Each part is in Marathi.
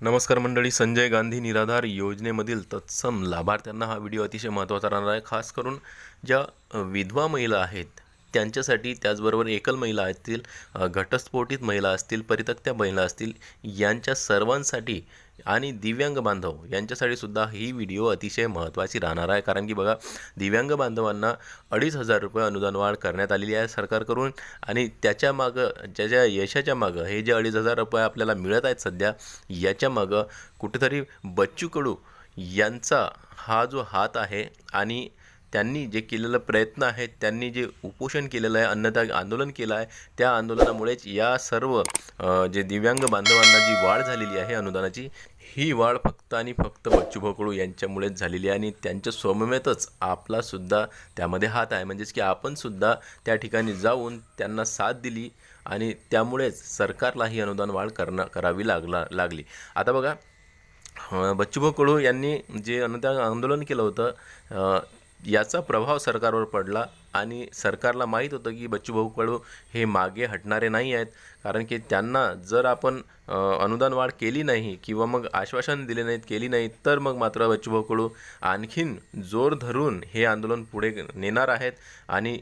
नमस्कार मंडळी संजय गांधी निराधार योजनेमधील तत्सम लाभार्थ्यांना हा व्हिडिओ अतिशय महत्त्वाचा राहणार आहे. खास करून ज्या विधवा महिला आहेत त्यांच्यासाठी त्याचबरोबर एकल महिला असतील घटस्फोटित महिला असतील परितक्त्या महिला असतील यांच्या सर्वांसाठी आणि दिव्यांग बांधव यांच्यासाठी सुद्धा ही व्हिडिओ अतिशय महत्त्वाची राहणार आहे. कारण की बघा दिव्यांग बांधवांना अडीच हजार रुपये अनुदान वाढ करण्यात आलेली आहे सरकारकडून. आणि त्याच्या मागं ज्याच्या यशाच्या मागं हे जे अडीच हजार रुपये आपल्याला मिळत आहेत सध्या याच्या मागं कुठेतरी बच्चू कडू यांचा हा जो हात आहे आणि त्यांनी जे केलेलं प्रयत्न आहेत त्यांनी जे उपोषण केलेलं आहे अन्नदान आंदोलन केलं आहे त्या आंदोलनामुळेच या सर्व जे दिव्यांग बांधवांना जी वाढ झालेली आहे अनुदानाची ही वाढ फक्त आणि फक्त बच्चू कडू यांच्यामुळेच झालेली आहे आणि त्यांच्या सौम्यतच आपलासुद्धा त्यामध्ये हात आहे. म्हणजेच की आपणसुद्धा त्या ठिकाणी जाऊन त्यांना साथ दिली आणि त्यामुळेच सरकारला ही अनुदान वाढ करणं करावी लागला लागली. आता बघा अ, बच्चूभाऊ कडू यांनी जे अनुदान आंदोलन केलं होतं याचा प्रभाव सरकारवर पडला आणि सरकारला माहीत होतं की बच्चूभाऊ कडू हे मागे हटणारे नाही आहेत. कारण की त्यांना जर आपण अनुदान वाढ केली नाही किंवा मग आश्वासन दिले नाहीत केली नाहीत तर मग मात्र बच्चूभाऊ कडू आणखीन जोर धरून हे आंदोलन पुढे नेणार आहेत आणि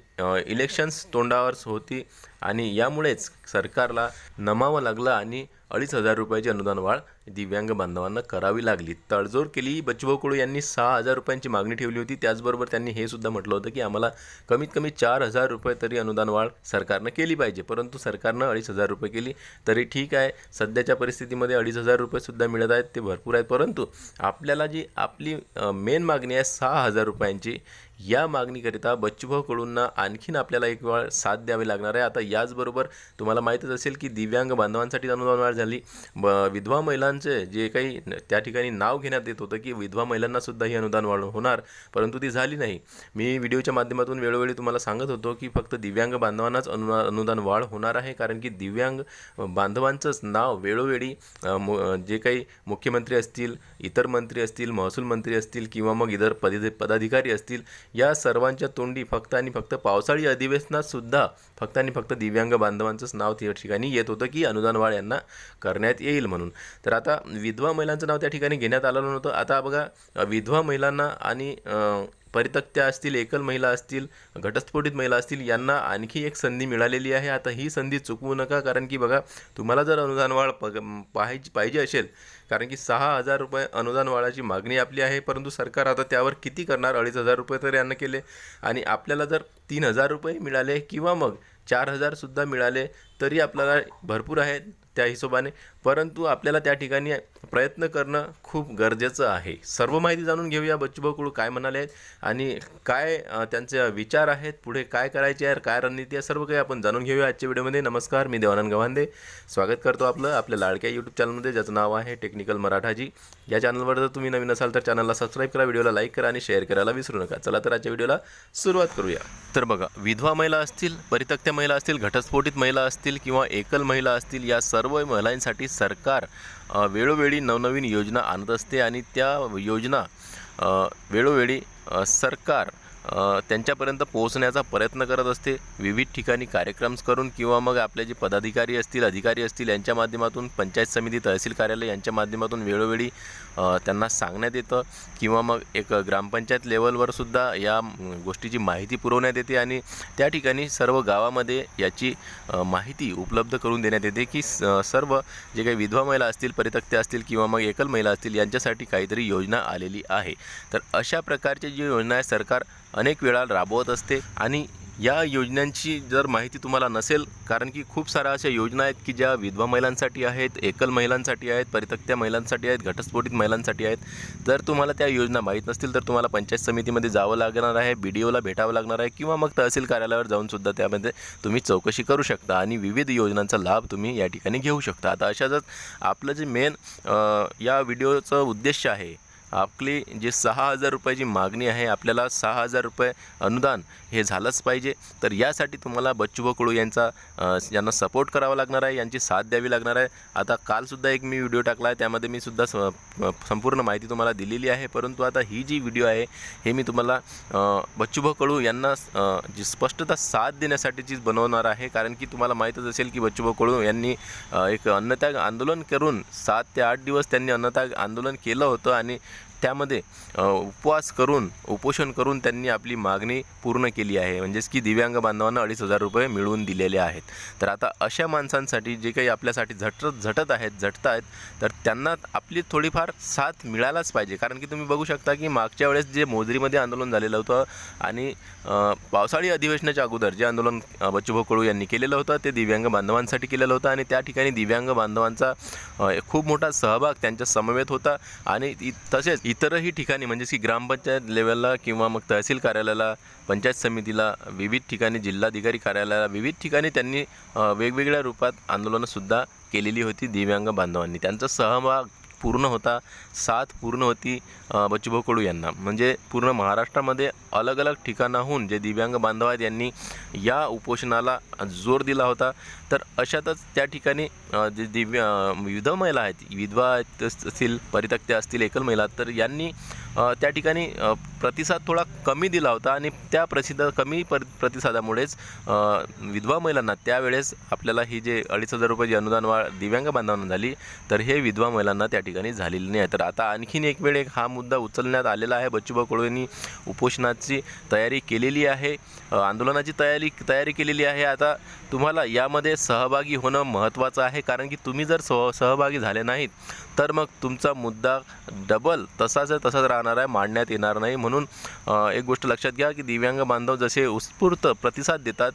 इलेक्शन्स तोंडावर होती आणि यामुळेच सरकारला नमावं लागलं आणि अडीच हजार रुपयाची अनुदान वाढ दिव्यांग बांधवांना करावी लागली. तडजोड केली. बच्चूभाऊ कुळू यांनी सहा हजार रुपयांची मागणी ठेवली होती. त्याचबरोबर त्यांनी हे सुद्धा म्हटलं होतं की आम्हाला कमीत कमी चार हजार रुपये तरी अनुदान वाढ सरकारनं केली पाहिजे. परंतु सरकारनं अडीच हजार रुपये केली. तरी ठीक आहे. सध्याच्या परिस्थितीमध्ये अडीच हजार रुपयेसुद्धा मिळत आहेत. ते भरपूर आहेत. परंतु आपल्याला जी आपली मेन मागणी आहे सहा हजार रुपयांची या मागणीकरिता बच्चूभाऊ कडूंना आणखीन आपल्याला एक वेळ साथ द्यावी लागणार आहे. आता याचबरोबर तुम्हाला माहीतच असेल की दिव्यांग बांधवांसाठी अनुदान वाढ झाली. ब विधवा महिलांचे जे काही त्या ठिकाणी नाव घेण्यात येत होतं की विधवा महिलांनासुद्धा ही अनुदान वाढ होणार परंतु ती झाली नाही. मी व्हिडिओच्या माध्यमातून वेळोवेळी तुम्हाला सांगत होतो की फक्त दिव्यांग बांधवांनाच अनुदान अनुदान वाढ होणार आहे कारण की दिव्यांग बांधवांचंच नाव वेळोवेळी जे काही मुख्यमंत्री असतील इतर मंत्री असतील महसूल मंत्री असतील किंवा मग इतर पद पदाधिकारी असतील या सर्वांच्या तोंडी फक्त आणि फक्त पावसाळी अधिवेशनात सुद्धा फक्त आणि फक्त दिव्यांग बांधवांचंच नाव त्या ठिकाणी येत होतं की अनुदान वाढ यांना करण्यात येईल म्हणून. तर आता विधवा महिलांचं नाव त्या ठिकाणी घेण्यात आलेलं नव्हतं. आता बघा विधवा महिलांना आणि परितक्त्या असतील एकल महिला असतील घटस्फोटित महिला असतील यांना आणखी एक संधी मिळालेली आहे. आता ही संधी चुकवू नका कारण की बघा तुम्हाला जर अनुदान वाढ पग पाहायची पाहिजे असेल कारण की सहा हजार रुपये अनुदान वाढाची मागणी आपली आहे परंतु सरकार आता त्यावर किती करणार? अडीच हजार रुपये तर यांना केले. आणि आपल्याला जर तीन हजार रुपये मिळाले किंवा मग चार हजारसुद्धा मिळाले तरी आपल्याला भरपूर आहे त्या हिशोबाने. परंतु आपल्याला त्या ठिकाणी प्रयत्न करणं खूप गरजेचं आहे. सर्व माहिती जाणून घेऊया. बच्चूभाऊ कुळू काय म्हणाले आहेत आणि काय त्यांचे विचार आहेत पुढे काय करायचे आहे काय रणनीती आहे सर्व काही आपण जाणून घेऊया आजच्या व्हिडिओमध्ये. नमस्कार मी देवानंद गव्हांदे. स्वागत करतो आपलं आपल्या लाडक्या यूट्यूब चॅनलमध्ये ज्याचं नाव आहे टेक्निकल मराठाजी या चॅनलवर जर तुम्ही नवीन असाल तर चॅनलला सबस्क्राईब करा व्हिडिओला लाईक करा आणि शेअर करायला विसरू नका. चला तर आजच्या व्हिडिओला सुरुवात करूया. तर बघा विधवा महिला असतील परित्यक्त्या महिला असतील घटस्फोटित महिला असतील किंवा एकल महिला असतील या सर्व महिलांसाठी सरकार वेळोवेळी नवनवीन योजना आणत असते आणि त्या योजना वेळोवेळी सरकार त्यांच्यापर्यंत पोहोचण्याचा प्रयत्न करत असते. विविध ठिकाणी कार्यक्रम करून किंवा मग आपले जे पदाधिकारी असतील अधिकारी असतील यांच्या माध्यमातून पंचायत समिती तहसील कार्यालय यांच्या माध्यमातून वेळोवेळी त्यांना सांगण्यात येतं. किंवा मग एक ग्रामपंचायत लेवलवर सुद्धा या गोष्टीची माहिती पुरवण्यात येते आणि त्या ठिकाणी सर्व गावामध्ये याची माहिती उपलब्ध करून देण्यात येते की स सर्व जे काही विधवा महिला असतील परितक्त्या असतील किंवा मग एकल महिला असतील यांच्यासाठी काहीतरी योजना आलेली आहे. तर अशा प्रकारचे जी योजना आहे सरकार अनेक वेळा राबवत असते. आणि या योजनांची जर माहिती तुम्हाला नसेल कारण की खूप साऱ्या अशा योजना आहेत की ज्या विधवा महिलांसाठी आहेत एकल महिलांसाठी आहेत परितक्त्या महिलांसाठी आहेत घटस्फोटित महिलांसाठी आहेत जर तुम्हाला त्या योजना माहीत नसतील तर तुम्हाला पंचायत समितीमध्ये जावं लागणार आहे बी डी ओला भेटावं लागणार आहे किंवा मग तहसील कार्यालयावर जाऊनसुद्धा त्यामध्ये तुम्ही चौकशी करू शकता आणि विविध योजनांचा लाभ तुम्ही या ठिकाणी घेऊ शकता. आता अशाच आपलं जे मेन या व्हिडिओचं उद्देश आहे आपली जे सहा हजार रुपयाची मागणी आहे आपल्याला सहा हजार रुपये अनुदान हे झालंच पाहिजे. तर यासाठी तुम्हाला बच्चूभाऊ कडू यांचा यांना सपोर्ट करावा लागणार आहे यांची साथ द्यावी लागणार आहे. आता कालसुद्धा एक मी व्हिडिओ टाकला आहे त्यामध्ये मी सुद्धा स संपूर्ण माहिती तुम्हाला दिलेली आहे. परंतु आता ही जी व्हिडिओ आहे हे मी तुम्हाला अ, बच्चूभाऊ कडू यांना जी स्पष्टता साथ देण्यासाठीचीच बनवणार आहे. कारण की तुम्हाला माहीतच असेल की बच्चूभाऊ कडू यांनी एक अन्नत्याग आंदोलन करून सात ते आठ दिवस त्यांनी अन्नत्याग आंदोलन केलं होतं. आणि त्यामध्ये उपवास करून उपोषण करून त्यांनी आपली मागणी पूर्ण केली आहे. म्हणजेच की दिव्यांग बांधवांना अडीच हजार रुपये मिळवून दिलेले आहेत. तर आता अशा माणसांसाठी जे काही आपल्यासाठी झटत झटत आहेत झटत आहेत तर त्यांना आपली थोडीफार साथ मिळायलाच पाहिजे. कारण की तुम्ही बघू शकता की मागच्या वेळेस जे मोजरीमध्ये आंदोलन झालेलं होतं आणि पावसाळी अधिवेशनाच्या अगोदर जे आंदोलन बच्चूभाऊ कडू यांनी केलेलं होतं ते दिव्यांग बांधवांसाठी केलेलं होतं आणि त्या ठिकाणी दिव्यांग बांधवांचा खूप मोठा सहभाग त्यांच्या समवेत होता. आणि इ- तसेच इतरही ठिकाणी म्हणजेच की ग्रामपंचायत लेवलला किंवा मग तहसील कार्यालयाला पंचायत समितीला विविध ठिकाणी जिल्हाधिकारी कार्यालयाला विविध ठिकाणी त्यांनी वेगवेगळ्या रूपात आंदोलनंसुद्धा केलेली होती दिव्यांग बांधवांनी. त्यांचा सहभाग पूर्ण होता साथ पूर्ण होती बच्चूभाऊ कडू यांना. म्हणजे पूर्ण महाराष्ट्रामध्ये अलग अलग ठिकाणाहून जे दिव्यांग बांधव आहेत यांनी या उपोषणाला जोर दिला होता. तर अशातच त्या ठिकाणी जे दिव्य विविध महिला आहेत विधवा असतील परित्यक्त्या असतील एकल महिला तर यांनी त्या ठिकाणी प्रतिसाद थोडा कमी दिला होता आणि त्या प्रसिद्ध कमी पर प्रतिसादामुळेच विधवा महिलांना त्यावेळेस आपल्याला ही जे अडीच हजार रुपयाची अनुदान वाढ दिव्यांग बांधवांना झाली तर हे विधवा महिलांना त्या ठिकाणी झालेली नाही. आहे तर आता आणखीन एक वेळ एक हा मुद्दा उचलण्यात आलेला आहे. बच्चूभाऊ कडू यांनी उपोषणाची तयारी केलेली आहे. आंदोलनाची तयारी तयारी केलेली आहे. आता तुम्हाला यामध्ये सहभागी होणं महत्त्वाचं आहे कारण की तुम्ही जर सह सहभागी झाले नाहीत तर मग तुमचा मुद्दा डबल तसाच तसाच राहणार आहे मांडण्यात येणार नाही. म्हणून एक गोष्ट लक्षात घ्या की दिव्यांग बांधव जसे उत्स्फूर्त प्रतिसाद देतात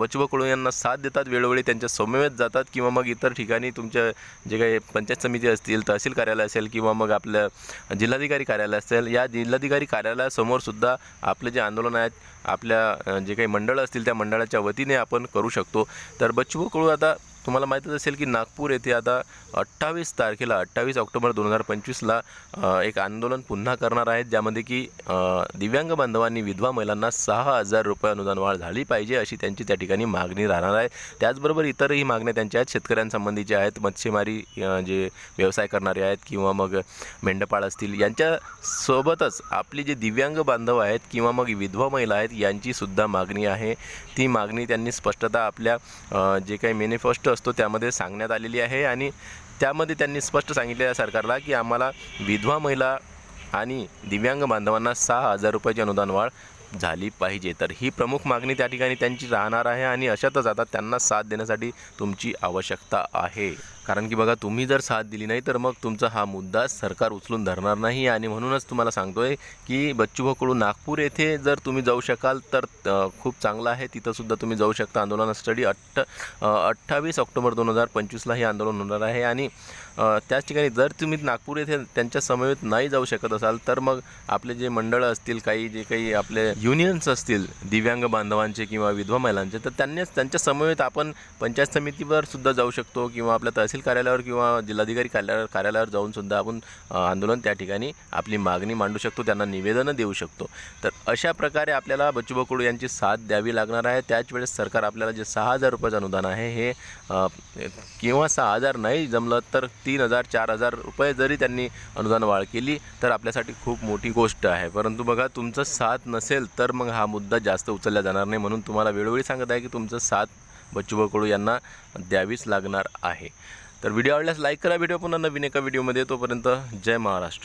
बचुबा कडू यांना साथ देतात वेळोवेळी त्यांच्या समवेत जातात किंवा मग इतर ठिकाणी तुमच्या जे काही पंचायत समिती असतील तहसील कार्यालय असेल किंवा मग आपल्या जिल्हाधिकारी कार्यालय असेल या जिल्हाधिकारी कार्यालयासमोर सुद्धा आपले जे आंदोलन आहेत आपल्या जे काही मंडळं असतील त्या मंडळाच्या वतीने आपण करू शकतो. तर बच्चू कडू आता तुम्हाला माहीतच असेल की नागपूर येथे आता अठ्ठावीस तारखेला अठ्ठावीस ऑक्टोबर दोन हजार पंचवीसला एक आंदोलन पुन्हा करणार आहेत ज्यामध्ये की दिव्यांग बांधवांनी विधवा महिलांना सहा हजार रुपये अनुदान वाढ झाली पाहिजे अशी त्यांची त्या ठिकाणी मागणी राहणार आहे. त्याचबरोबर इतरही मागण्या त्यांच्या आहेत. शेतकऱ्यांसंबंधीच्या आहेत मच्छीमारी जे व्यवसाय करणारे आहेत किंवा मग मेंढपाळ असतील यांच्यासोबतच आपली जे दिव्यांग बांधव आहेत किंवा मग विधवा महिला आहेत यांची सुद्धा मागणी आहे. ती मागणी त्यांनी स्पष्टता आपल्या जे काही मेनिफेस्टो असतो त्यामध्ये सांगण्यात आलेली आहे आणि त्यामध्ये त्यांनी स्पष्ट सांगितले आहे सरकारला की आम्हाला विधवा महिला आणि दिव्यांग बांधवांना सहा हजार रुपयाची अनुदान वाढ झाली पाहिजे. तर ही प्रमुख मागणी त्या ठिकाणी त्यांची राहणार आहे आणि अशातच आता त्यांना साथ देण्यासाठी तुमची आवश्यकता आहे. कारण की बघा तुम्ही जर साथ दिली नाही तर मग तुमचा हा मुद्दा सरकार उचलून धरणार नाही. आणि म्हणूनच तुम्हाला सांगतोय की बच्चूभाऊ कडू नागपूर येथे जर तुम्ही जाऊ शकाल तर खूप चांगलं आहे. तिथंसुद्धा तुम्ही जाऊ शकता. आंदोलनासाठी अठ्ठ अठ्ठावीस ऑक्टोबर दोन हजार पंचवीसला हे आंदोलन होणार आहे. आणि त्याच ठिकाणी जर तुम्ही नागपूर येथे त्यांच्या समवेत नाही जाऊ शकत असाल तर मग आपले जे मंडळं असतील काही जे काही आपले युनियन्स असतील दिव्यांग बांधवांचे किंवा विधवा महिलांचे तर त्यांनीच त्यांच्या समवेत आपण पंचायत समितीवर सुद्धा जाऊ शकतो किंवा आपल्या तहसील कार्यालयावर किंवा जिल्हाधिकारी कार्यालयावर कार्यालयावर जाऊन सुद्धा आपण आंदोलन त्या ठिकाणी आपली मागणी मांडू शकतो त्यांना निवेदनं देऊ शकतो. तर अशा प्रकारे आपल्याला बच्चूभाऊ कडू यांची साथ द्यावी लागणार आहे. त्याच वेळेस सरकार आपल्याला जे सहा हजार रुपयाचं अनुदान आहे हे किंवा सहा हजार नाही जमलं तर तीन हजार चार हजार रुपये जरी त्यांनी अनुदान वाढ केली तर आपल्यासाठी खूप मोठी गोष्ट आहे. परंतु बघा तुमचं साथ नसेल तर मग हा मुद्दा जास्त उचलला जाणार नाही म्हणून तुम्हाला वेळोवेळी सांगत आहे की तुमचं साथ बच्चूभाऊ कडू यांना द्यावीच लागणार आहे. तर व्हिडिओ आवडल्यास लाईक करा. व्हिडिओ पुन्हा नवीन एका व्हिडिओमध्ये तोपर्यंत जय महाराष्ट्र.